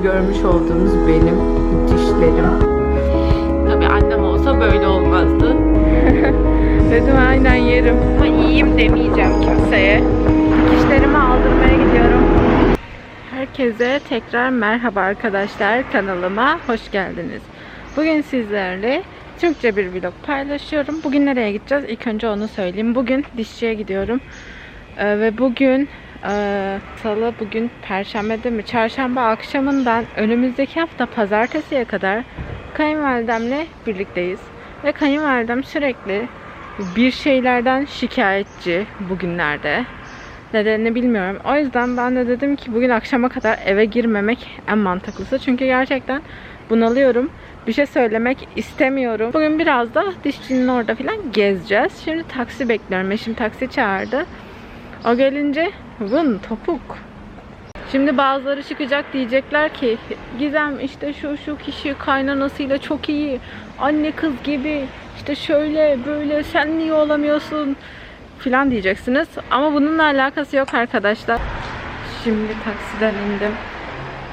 Şu görmüş olduğunuz benim dişlerim. Tabii annem olsa böyle olmazdı. Dedim aynen yerim. Ama iyiyim demeyeceğim kimseye. Dişlerimi aldırmaya gidiyorum. Herkese tekrar merhaba arkadaşlar kanalıma hoş geldiniz. Bugün sizlerle Türkçe bir vlog paylaşıyorum. Bugün nereye gideceğiz? İlk önce onu söyleyeyim. Bugün dişçiye gidiyorum. Ee, ve bugün e, salı bugün perşembe değil mi? Çarşamba akşamından önümüzdeki hafta pazartesiye kadar kayınvalidemle birlikteyiz. Ve kayınvalidem sürekli bir şeylerden şikayetçi bugünlerde. Nedenini bilmiyorum. O yüzden ben de dedim ki bugün akşama kadar eve girmemek en mantıklısı. Çünkü gerçekten bunalıyorum. Bir şey söylemek istemiyorum. Bugün biraz da dişçinin orada falan gezeceğiz. Şimdi taksi bekliyorum. Eşim taksi çağırdı. O gelince vın topuk. Şimdi bazıları çıkacak diyecekler ki Gizem işte şu şu kişi kaynanasıyla çok iyi. Anne kız gibi işte şöyle böyle sen niye olamıyorsun filan diyeceksiniz. Ama bununla alakası yok arkadaşlar. Şimdi taksiden indim.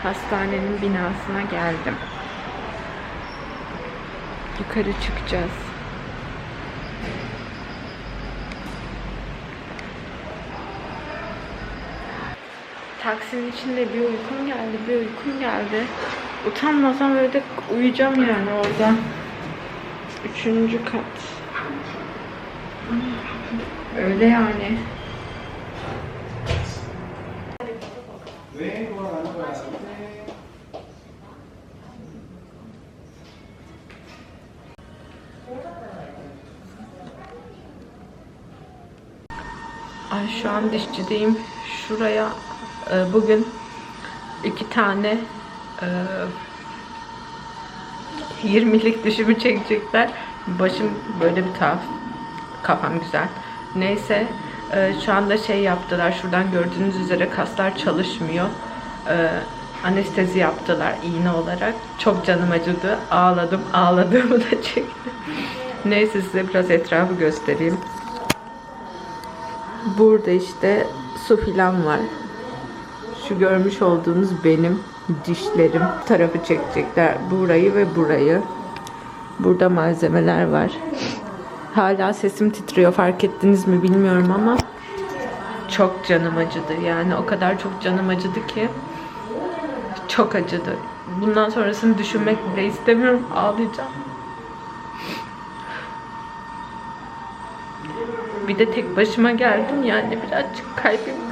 Hastanenin binasına geldim. Yukarı çıkacağız. Taksinin içinde bir uykum geldi, bir uykum geldi. Utanmasam böyle de uyuyacağım yani orada. Üçüncü kat. Öyle yani. Ay şu an dişçideyim. Şuraya e, bugün iki tane e, 20'lik dişimi çekecekler. Başım böyle bir tuhaf. Kafam güzel. Neyse e, şu anda şey yaptılar. Şuradan gördüğünüz üzere kaslar çalışmıyor. E, anestezi yaptılar iğne olarak. Çok canım acıdı. Ağladım. Ağladığımı da çektim. Neyse size biraz etrafı göstereyim. Burada işte su filan var. Şu görmüş olduğunuz benim dişlerim. Tarafı çekecekler. Burayı ve burayı. Burada malzemeler var. Hala sesim titriyor fark ettiniz mi bilmiyorum ama çok canım acıdı. Yani o kadar çok canım acıdı ki çok acıdı. Bundan sonrasını düşünmek bile istemiyorum. Ağlayacağım. Bir de tek başıma geldim yani birazcık kalbim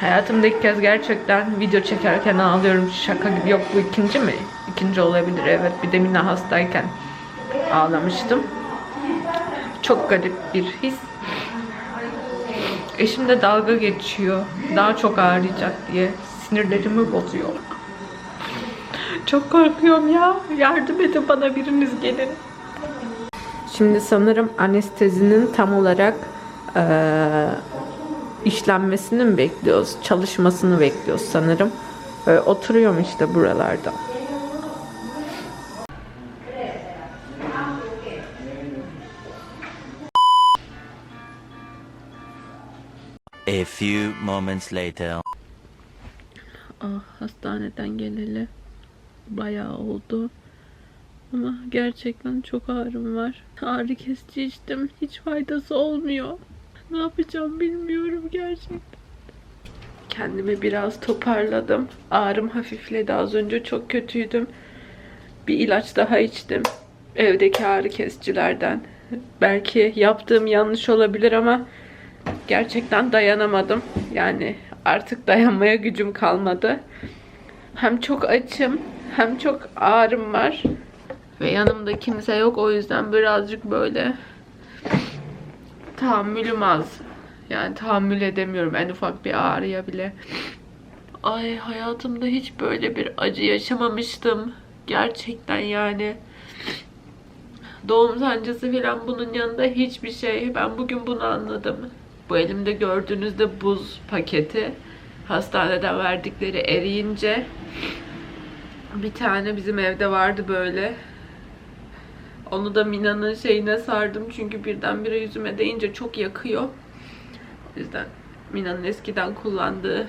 Hayatımda ilk kez gerçekten video çekerken ağlıyorum. Şaka gibi. Yok bu ikinci mi? İkinci olabilir evet. Bir de Mina hastayken ağlamıştım. Çok garip bir his. Eşim de dalga geçiyor. Daha çok ağrıyacak diye. Sinirlerimi bozuyor. Çok korkuyorum ya. Yardım edin bana biriniz gelin. Şimdi sanırım anestezinin tam olarak işlenmesini mi bekliyoruz? Çalışmasını bekliyoruz sanırım. Böyle oturuyorum işte buralarda. A few moments later. Ah, hastaneden geleli bayağı oldu. Ama gerçekten çok ağrım var. Ağrı kesici içtim. Hiç faydası olmuyor. Ne yapacağım bilmiyorum gerçekten. Kendimi biraz toparladım. Ağrım hafifledi. Az önce çok kötüydüm. Bir ilaç daha içtim. Evdeki ağrı kesicilerden. Belki yaptığım yanlış olabilir ama gerçekten dayanamadım. Yani artık dayanmaya gücüm kalmadı. Hem çok açım hem çok ağrım var. Ve yanımda kimse yok o yüzden birazcık böyle tahammülüm az. Yani tahammül edemiyorum en ufak bir ağrıya bile. Ay hayatımda hiç böyle bir acı yaşamamıştım. Gerçekten yani. Doğum sancısı falan bunun yanında hiçbir şey. Ben bugün bunu anladım. Bu elimde gördüğünüzde buz paketi. Hastaneden verdikleri eriyince bir tane bizim evde vardı böyle. Onu da Mina'nın şeyine sardım çünkü birdenbire yüzüme değince çok yakıyor. O yüzden Mina'nın eskiden kullandığı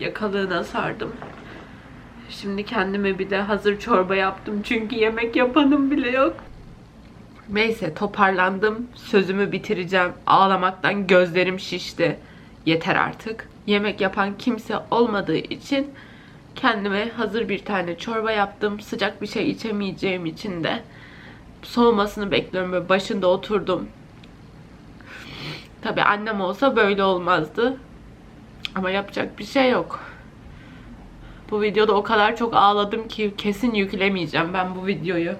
yakalığına sardım. Şimdi kendime bir de hazır çorba yaptım. Çünkü yemek yapanım bile yok. Neyse toparlandım. Sözümü bitireceğim. Ağlamaktan gözlerim şişti. Yeter artık. Yemek yapan kimse olmadığı için kendime hazır bir tane çorba yaptım. Sıcak bir şey içemeyeceğim için de soğumasını bekliyorum. Böyle başında oturdum. Tabi annem olsa böyle olmazdı. Ama yapacak bir şey yok. Bu videoda o kadar çok ağladım ki kesin yüklemeyeceğim ben bu videoyu.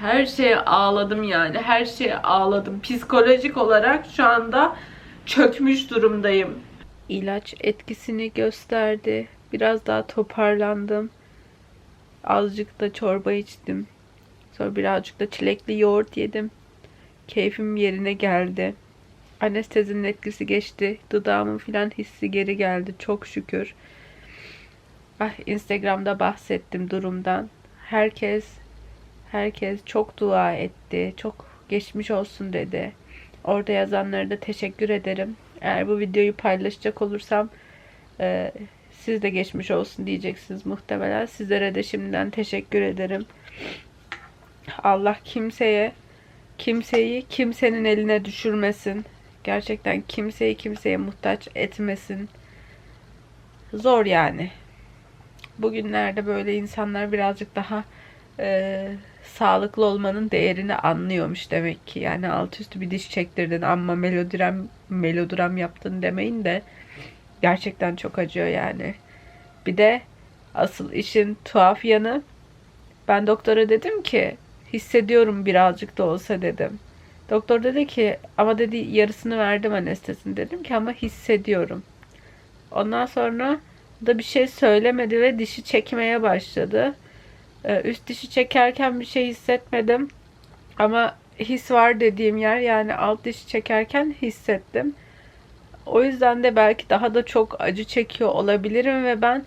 Her şeye ağladım yani. Her şeye ağladım. Psikolojik olarak şu anda çökmüş durumdayım. İlaç etkisini gösterdi. Biraz daha toparlandım. Azıcık da çorba içtim. Sonra birazcık da çilekli yoğurt yedim. Keyfim yerine geldi. Anestezinin etkisi geçti. Dudağımın filan hissi geri geldi. Çok şükür. Ah, Instagram'da bahsettim durumdan. Herkes herkes çok dua etti. Çok geçmiş olsun dedi. Orada yazanlara da teşekkür ederim. Eğer bu videoyu paylaşacak olursam e, siz de geçmiş olsun diyeceksiniz muhtemelen. Sizlere de şimdiden teşekkür ederim. Allah kimseye kimseyi kimsenin eline düşürmesin. Gerçekten kimseyi kimseye muhtaç etmesin. Zor yani. Bugünlerde böyle insanlar birazcık daha e, sağlıklı olmanın değerini anlıyormuş demek ki. Yani alt üstü bir diş çektirdin ama melodram melodram yaptın demeyin de gerçekten çok acıyor yani. Bir de asıl işin tuhaf yanı ben doktora dedim ki hissediyorum birazcık da olsa dedim. Doktor dedi ki ama dedi yarısını verdim anestezin dedim ki ama hissediyorum. Ondan sonra da bir şey söylemedi ve dişi çekmeye başladı. Ee, Üst dişi çekerken bir şey hissetmedim. Ama his var dediğim yer yani alt dişi çekerken hissettim. O yüzden de belki daha da çok acı çekiyor olabilirim ve ben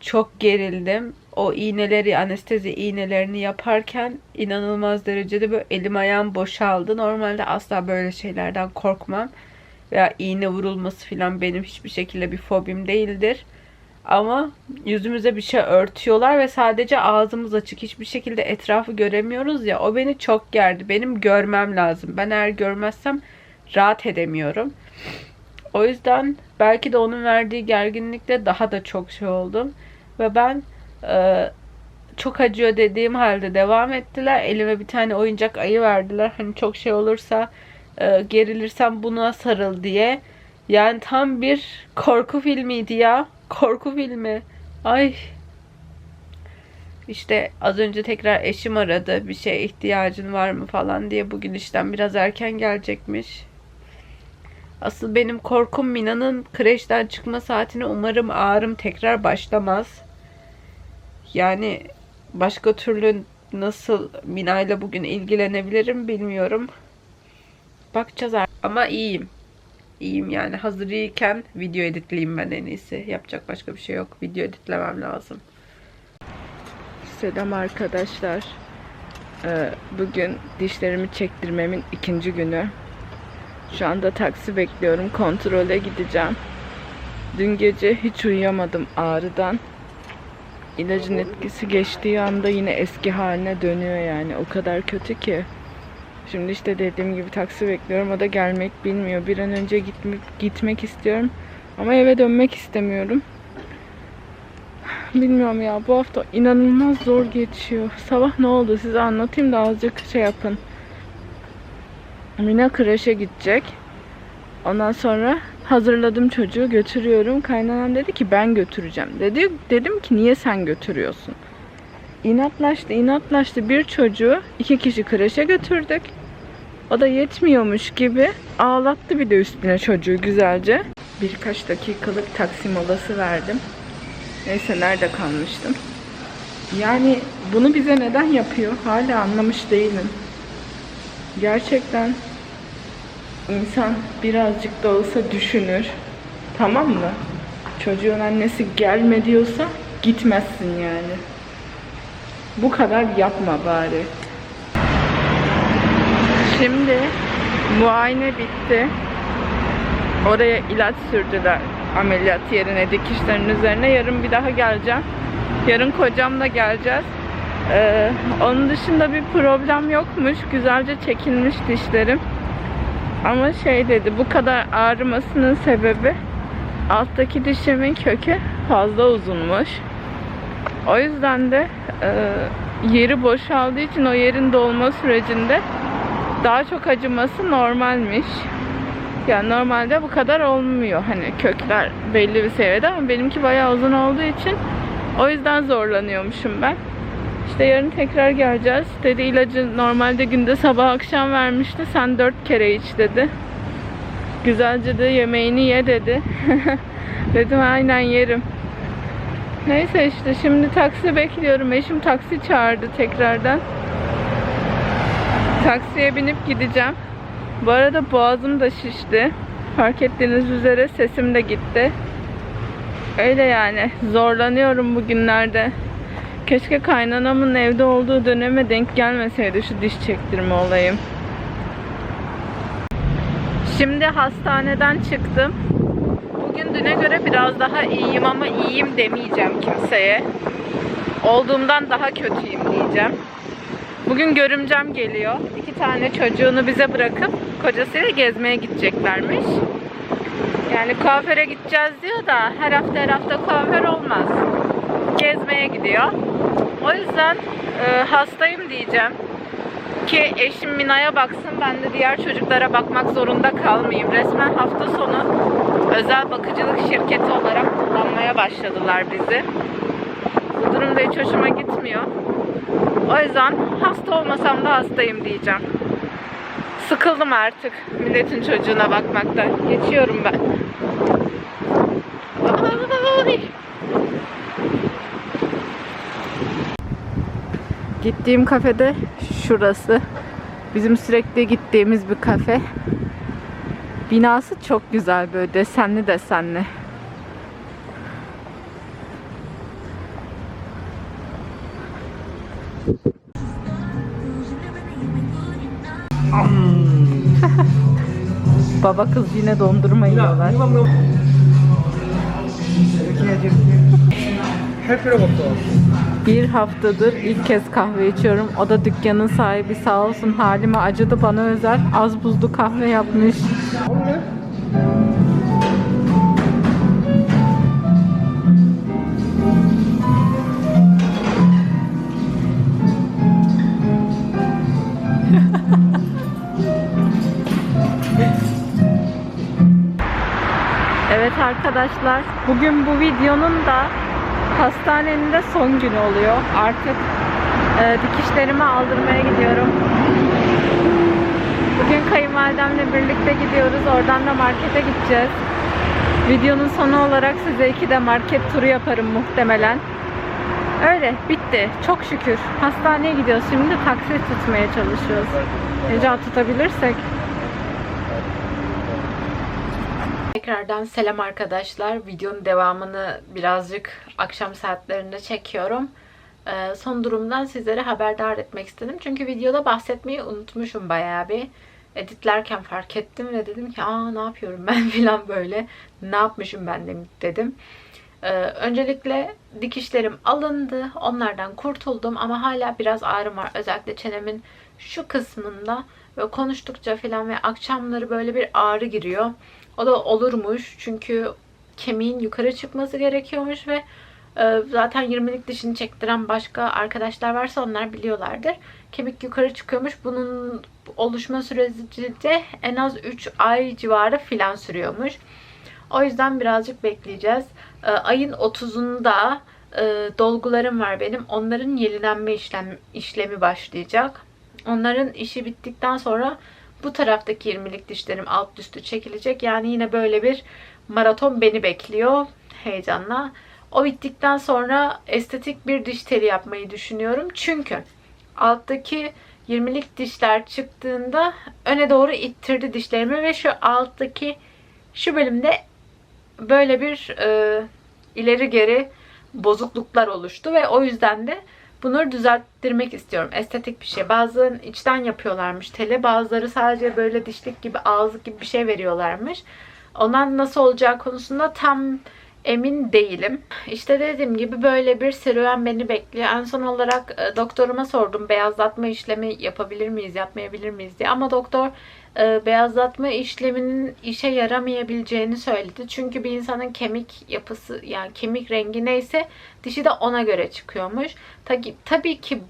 çok gerildim. O iğneleri, anestezi iğnelerini yaparken inanılmaz derecede böyle elim ayağım boşaldı. Normalde asla böyle şeylerden korkmam. Veya iğne vurulması falan benim hiçbir şekilde bir fobim değildir. Ama yüzümüze bir şey örtüyorlar ve sadece ağzımız açık. Hiçbir şekilde etrafı göremiyoruz ya. O beni çok gerdi. Benim görmem lazım. Ben eğer görmezsem rahat edemiyorum. O yüzden belki de onun verdiği gerginlikle daha da çok şey oldum. Ve ben e, çok acıyor dediğim halde devam ettiler. Elime bir tane oyuncak ayı verdiler. Hani çok şey olursa e, gerilirsem buna sarıl diye. Yani tam bir korku filmiydi ya. Korku filmi. Ay. İşte az önce tekrar eşim aradı. Bir şeye ihtiyacın var mı falan diye. Bugün işten biraz erken gelecekmiş. Asıl benim korkum Mina'nın kreşten çıkma saatine umarım ağrım tekrar başlamaz. Yani başka türlü nasıl Mina bugün ilgilenebilirim bilmiyorum. Bakacağız ar- ama iyiyim. İyiyim yani hazır iyiken video editleyeyim ben en iyisi. Yapacak başka bir şey yok. Video editlemem lazım. Selam arkadaşlar. Ee, bugün dişlerimi çektirmemin ikinci günü. Şu anda taksi bekliyorum. Kontrole gideceğim. Dün gece hiç uyuyamadım ağrıdan. İlacın etkisi geçtiği anda yine eski haline dönüyor yani. O kadar kötü ki. Şimdi işte dediğim gibi taksi bekliyorum. O da gelmek bilmiyor. Bir an önce gitmek, gitmek istiyorum. Ama eve dönmek istemiyorum. Bilmiyorum ya bu hafta inanılmaz zor geçiyor. Sabah ne oldu size anlatayım da azıcık şey yapın. Mina kreşe gidecek. Ondan sonra hazırladım çocuğu götürüyorum. Kaynanam dedi ki ben götüreceğim. Dedi, dedim ki niye sen götürüyorsun? İnatlaştı inatlaştı bir çocuğu iki kişi kreşe götürdük. O da yetmiyormuş gibi ağlattı bir de üstüne çocuğu güzelce. Birkaç dakikalık taksi molası verdim. Neyse nerede kalmıştım. Yani bunu bize neden yapıyor? Hala anlamış değilim. Gerçekten insan birazcık da olsa düşünür. Tamam mı? Çocuğun annesi gelme diyorsa gitmezsin yani. Bu kadar yapma bari. Şimdi muayene bitti. Oraya ilaç sürdüler ameliyat yerine dikişlerin üzerine. Yarın bir daha geleceğim. Yarın kocamla geleceğiz. Ee, onun dışında bir problem yokmuş. Güzelce çekilmiş dişlerim. Ama şey dedi bu kadar ağrımasının sebebi alttaki dişimin kökü fazla uzunmuş. O yüzden de e, yeri boşaldığı için o yerin dolma sürecinde daha çok acıması normalmiş. Yani normalde bu kadar olmuyor. Hani kökler belli bir seviyede ama benimki bayağı uzun olduğu için o yüzden zorlanıyormuşum ben. İşte yarın tekrar geleceğiz. Dedi ilacı normalde günde sabah akşam vermişti. Sen dört kere iç dedi. Güzelce de yemeğini ye dedi. Dedim aynen yerim. Neyse işte şimdi taksi bekliyorum. Eşim taksi çağırdı tekrardan. Taksiye binip gideceğim. Bu arada boğazım da şişti. Fark ettiğiniz üzere sesim de gitti. Öyle yani zorlanıyorum bugünlerde. Keşke kaynanamın evde olduğu döneme denk gelmeseydi şu diş çektirme olayım. Şimdi hastaneden çıktım. Bugün düne göre biraz daha iyiyim ama iyiyim demeyeceğim kimseye. Olduğumdan daha kötüyüm diyeceğim. Bugün görümcem geliyor. İki tane çocuğunu bize bırakıp kocasıyla gezmeye gideceklermiş. Yani kuaföre gideceğiz diyor da her hafta her hafta kuaför olmaz. Gezmeye gidiyor. O yüzden e, hastayım diyeceğim. Ki eşim Mina'ya baksın ben de diğer çocuklara bakmak zorunda kalmayayım. Resmen hafta sonu özel bakıcılık şirketi olarak kullanmaya başladılar bizi. Bu durum da hiç hoşuma gitmiyor. O yüzden hasta olmasam da hastayım diyeceğim. Sıkıldım artık milletin çocuğuna bakmaktan. Geçiyorum ben. Ay. Gittiğim kafede şurası. Bizim sürekli gittiğimiz bir kafe. Binası çok güzel böyle desenli desenli. Baba kız yine dondurma yiyorlar. Bir haftadır ilk kez kahve içiyorum. O da dükkanın sahibi sağ olsun halime acıdı bana özel az buzlu kahve yapmış. Evet arkadaşlar bugün bu videonun da hastanenin de son günü oluyor. Artık e, dikişlerimi aldırmaya gidiyorum. Bugün kayınvalidemle birlikte gidiyoruz. Oradan da markete gideceğiz. Videonun sonu olarak size iki de market turu yaparım muhtemelen. Öyle bitti. Çok şükür. Hastaneye gidiyoruz. Şimdi taksi tutmaya çalışıyoruz. Rica tutabilirsek. Tekrardan selam arkadaşlar. Videonun devamını birazcık akşam saatlerinde çekiyorum. Ee, son durumdan sizlere haberdar etmek istedim. Çünkü videoda bahsetmeyi unutmuşum bayağı bir. Editlerken fark ettim ve dedim ki aa ne yapıyorum ben filan böyle. Ne yapmışım ben de dedim. Ee, öncelikle dikişlerim alındı. Onlardan kurtuldum ama hala biraz ağrım var. Özellikle çenemin şu kısmında ve konuştukça filan ve akşamları böyle bir ağrı giriyor. O da olurmuş çünkü kemiğin yukarı çıkması gerekiyormuş ve e, zaten 20'lik dişini çektiren başka arkadaşlar varsa onlar biliyorlardır. Kemik yukarı çıkıyormuş. Bunun oluşma süreci de en az 3 ay civarı filan sürüyormuş. O yüzden birazcık bekleyeceğiz. E, ayın 30'unda e, dolgularım var benim. Onların yenilenme işlem, işlemi başlayacak. Onların işi bittikten sonra bu taraftaki 20'lik dişlerim alt üstü çekilecek. Yani yine böyle bir maraton beni bekliyor heyecanla. O bittikten sonra estetik bir diş teli yapmayı düşünüyorum. Çünkü alttaki 20'lik dişler çıktığında öne doğru ittirdi dişlerimi ve şu alttaki şu bölümde böyle bir e, ileri geri bozukluklar oluştu ve o yüzden de Bunları düzelttirmek istiyorum. Estetik bir şey. Bazıları içten yapıyorlarmış tele. Bazıları sadece böyle dişlik gibi ağızlık gibi bir şey veriyorlarmış. Ondan nasıl olacağı konusunda tam emin değilim. İşte dediğim gibi böyle bir serüven beni bekliyor. En son olarak e, doktoruma sordum beyazlatma işlemi yapabilir miyiz, yapmayabilir miyiz diye. Ama doktor e, beyazlatma işleminin işe yaramayabileceğini söyledi. Çünkü bir insanın kemik yapısı yani kemik rengi neyse dişi de ona göre çıkıyormuş. Tabii, ki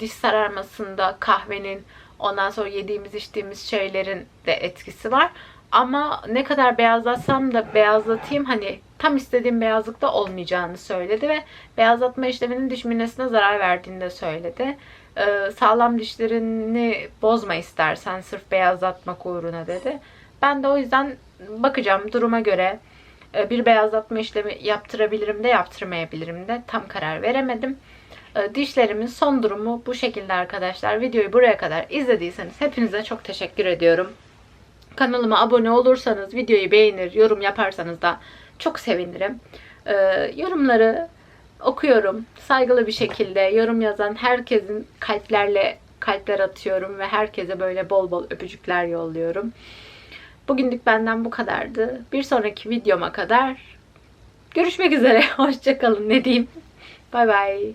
diş sararmasında kahvenin ondan sonra yediğimiz içtiğimiz şeylerin de etkisi var. Ama ne kadar beyazlatsam da beyazlatayım hani tam istediğim beyazlıkta olmayacağını söyledi ve beyazlatma işleminin diş minesine zarar verdiğini de söyledi. Ee, sağlam dişlerini bozma istersen sırf beyazlatmak uğruna dedi. Ben de o yüzden bakacağım duruma göre e, bir beyazlatma işlemi yaptırabilirim de yaptırmayabilirim de tam karar veremedim. E, Dişlerimin son durumu bu şekilde arkadaşlar. Videoyu buraya kadar izlediyseniz hepinize çok teşekkür ediyorum. Kanalıma abone olursanız, videoyu beğenir, yorum yaparsanız da çok sevinirim. Ee, yorumları okuyorum. Saygılı bir şekilde yorum yazan herkesin kalplerle kalpler atıyorum ve herkese böyle bol bol öpücükler yolluyorum. Bugünlük benden bu kadardı. Bir sonraki videoma kadar görüşmek üzere. Hoşçakalın ne diyeyim. Bay bay.